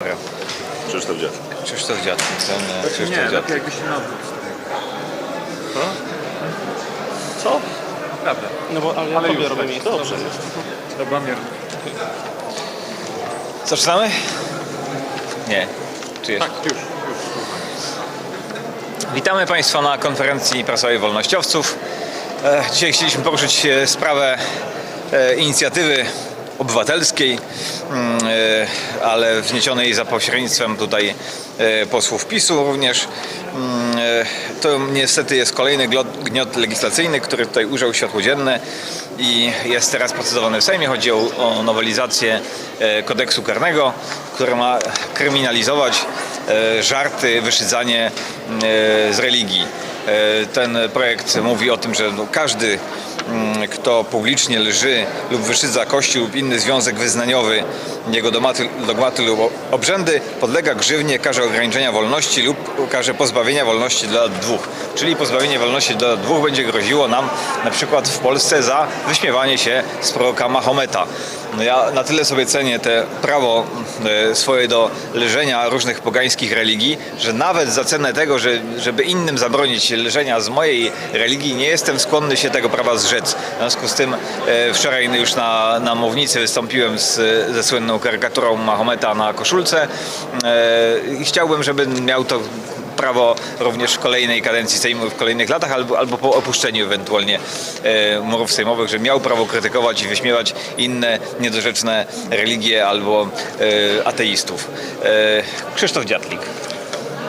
Dobra. Krzysztof Dziad. Krzysztof Dziad. Ten e, Krzysztof Nie, Dziad. lepiej jakby się na odwrót. Co? Naprawdę. No bo ale ja Ale tobie już robię tak. miejsce. Dobrze. Dobromir. Zaczynamy? Nie. Czy jeszcze? Tak, już, już. Witamy Państwa na konferencji prasowej wolnościowców. E, Dzisiaj chcieliśmy poruszyć e, sprawę inicjatywy obywatelskiej, mm, e, ale wniesionej za pośrednictwem tutaj e, posłów PiSu również. Mm, e, To niestety jest kolejny gniot legislacyjny, który tutaj ujrzał światło dzienne i jest teraz procedowany w Sejmie. Chodzi o, nowelizację kodeksu karnego, która ma kryminalizować żarty, wyszydzanie e, z religii. E, Ten projekt mówi o tym, że no każdy, mm, kto publicznie lży lub wyszydza Kościół lub inny związek wyznaniowy, jego dogmaty, dogmaty lub obrzędy, podlega grzywnie, karze ograniczenia wolności lub karze pozbawienia wolności do lat dwóch. Czyli pozbawienie wolności do lat dwóch będzie groziło nam na przykład w Polsce za wyśmiewanie się z proroka Mahometa. No ja na tyle sobie cenię te prawo e, swoje do leżenia różnych pogańskich religii, że nawet za cenę tego, że, żeby innym zabronić leżenia z mojej religii, nie jestem skłonny się tego prawa zrzec. W związku z tym e, wczoraj już na, na mównicy wystąpiłem z, ze słynną karykaturą Mahometa na koszulce e, i chciałbym, żeby miał to prawo również w kolejnej kadencji Sejmu, w kolejnych latach, albo, albo po opuszczeniu ewentualnie e, murów sejmowych, że miał prawo krytykować i wyśmiewać inne niedorzeczne religie albo e, ateistów. E, Krzysztof Dziatlik.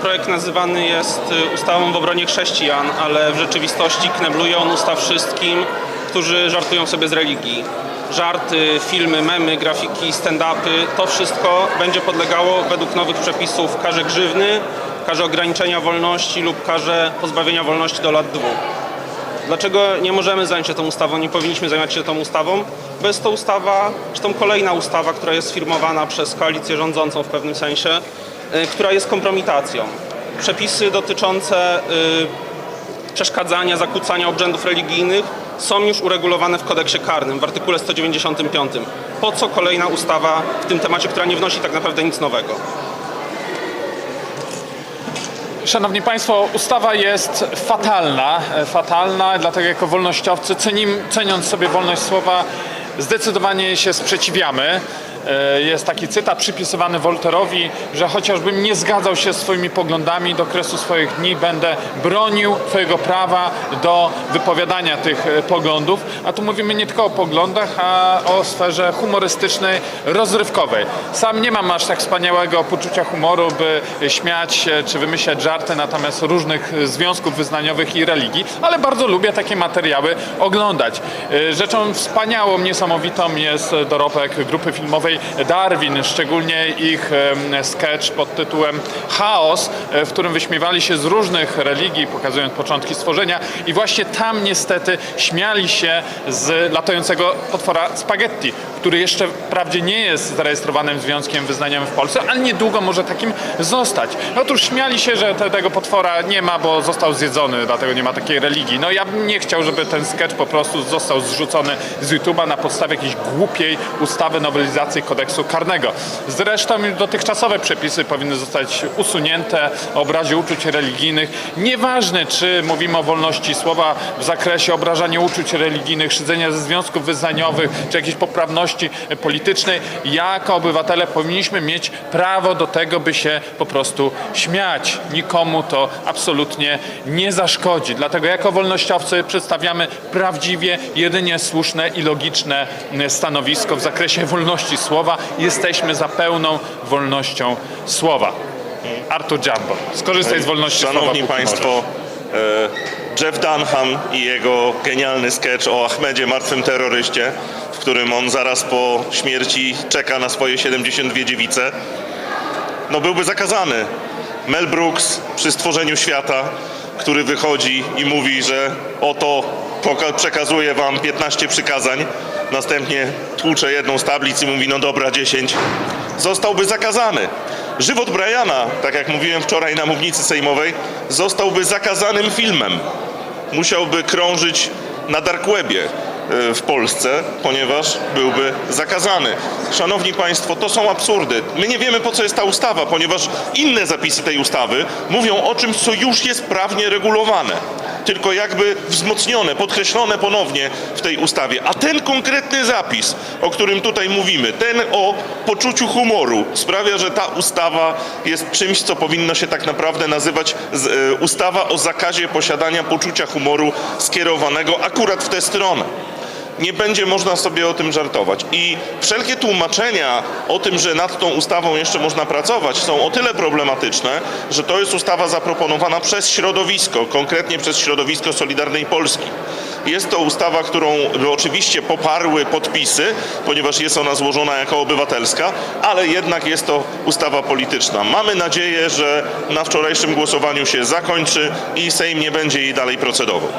Projekt nazywany jest y, ustawą w obronie chrześcijan, ale w rzeczywistości knebluje on usta wszystkim, którzy żartują sobie z religii. Żarty, filmy, memy, grafiki, stand-upy, to wszystko będzie podlegało według nowych przepisów karze grzywny, karze ograniczenia wolności lub karze pozbawienia wolności do lat dwóch. Dlaczego nie możemy zająć się tą ustawą, nie powinniśmy zająć się tą ustawą? Bo jest to ustawa, zresztą kolejna ustawa, która jest firmowana przez koalicję rządzącą w pewnym sensie, y, która jest kompromitacją. Przepisy dotyczące y, przeszkadzania, zakłócania obrzędów religijnych są już uregulowane w kodeksie karnym w artykule 195. Po co kolejna ustawa w tym temacie, która nie wnosi tak naprawdę nic nowego? Szanowni Państwo, ustawa jest fatalna. e, Fatalna, dlatego jako wolnościowcy, cenim, ceniąc sobie wolność słowa, zdecydowanie się sprzeciwiamy. E, Jest taki cytat przypisywany Wolterowi, że chociażbym nie zgadzał się z swoimi poglądami do kresu swoich dni, będę bronił Twojego prawa do wypowiadania tych e, poglądów. A tu mówimy nie tylko o poglądach, a o sferze humorystycznej, rozrywkowej. Sam nie mam aż tak wspaniałego poczucia humoru, by śmiać się czy wymyślać żarty natomiast różnych związków wyznaniowych i religii, ale bardzo lubię takie materiały oglądać. E, Rzeczą wspaniałą, niesamowitą jest dorobek grupy filmowej Darwin, szczególnie ich sketch pod tytułem Chaos, e, w którym wyśmiewali się z różnych religii, pokazując początki stworzenia i właśnie tam niestety śmiali się z latającego potwora spaghetti, który jeszcze wprawdzie nie jest zarejestrowanym związkiem wyznaniowym w Polsce, ale niedługo może takim zostać. Otóż śmiali się, że te, tego potwora nie ma, bo został zjedzony, dlatego nie ma takiej religii. No ja bym nie chciał, żeby ten sketch po prostu został zrzucony z YouTube'a na podstawie jakiejś głupiej ustawy nowelizacji kodeksu karnego. Zresztą dotychczasowe przepisy powinny zostać usunięte o obrazie uczuć religijnych. Nieważne, czy mówimy o wolności słowa w zakresie obrażania uczuć religijnych, szydzenia ze związków wyznaniowych, czy jakiejś poprawności politycznej, jako obywatele powinniśmy mieć prawo do tego, by się po prostu śmiać. Nikomu to absolutnie nie zaszkodzi. Dlatego jako wolnościowcy przedstawiamy prawdziwie, jedynie słuszne i logiczne stanowisko w zakresie wolności słowa. Jesteśmy za pełną wolnością słowa. Artur Jumbo. Skorzystaj z wolności słowa. Szanowni Państwo, e, Jeff Dunham i jego genialny sketch o Ahmedzie, martwym terroryście, w którym on zaraz po śmierci czeka na swoje 72 dziewice, no byłby zakazany. Mel Brooks przy stworzeniu świata, który wychodzi i mówi, że oto przekazuje wam 15 przykazań, następnie tłucze jedną z tablic i mówi, no dobra, 10, zostałby zakazany. Żywot Briana, tak jak mówiłem wczoraj na mównicy sejmowej, zostałby zakazanym filmem. Musiałby krążyć na dark webie. e, w Polsce, ponieważ byłby zakazany. Szanowni Państwo, to są absurdy. My nie wiemy po co jest ta ustawa, ponieważ inne zapisy tej ustawy mówią o czymś, co już jest prawnie regulowane. Tylko jakby wzmocnione, podkreślone ponownie w tej ustawie. A ten konkretny zapis, o którym tutaj mówimy, ten o poczuciu humoru, sprawia, że ta ustawa jest czymś, co powinno się tak naprawdę nazywać e, ustawa o zakazie posiadania poczucia humoru skierowanego akurat w tę stronę nie będzie można sobie o tym żartować. I wszelkie tłumaczenia o tym, że nad tą ustawą jeszcze można pracować, są o tyle problematyczne, że to jest ustawa zaproponowana przez środowisko, konkretnie przez środowisko Solidarnej Polski. Jest to ustawa, którą oczywiście poparły podpisy, ponieważ jest ona złożona jako obywatelska, ale jednak jest to ustawa polityczna. Mamy nadzieję, że na wczorajszym głosowaniu się zakończy i Sejm nie będzie jej dalej procedował.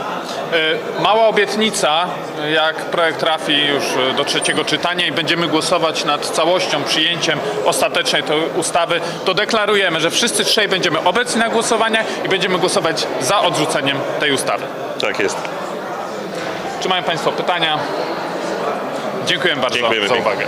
E, Mała obietnica, jak projekt trafi już e, do trzeciego czytania i będziemy głosować nad całością, przyjęciem ostatecznej tej ustawy, to deklarujemy, że wszyscy trzej będziemy obecni na głosowaniach i będziemy głosować za odrzuceniem tej ustawy. Tak jest. Czy mają Państwo pytania? Dziękuję bardzo Dziękujemy za uwagę.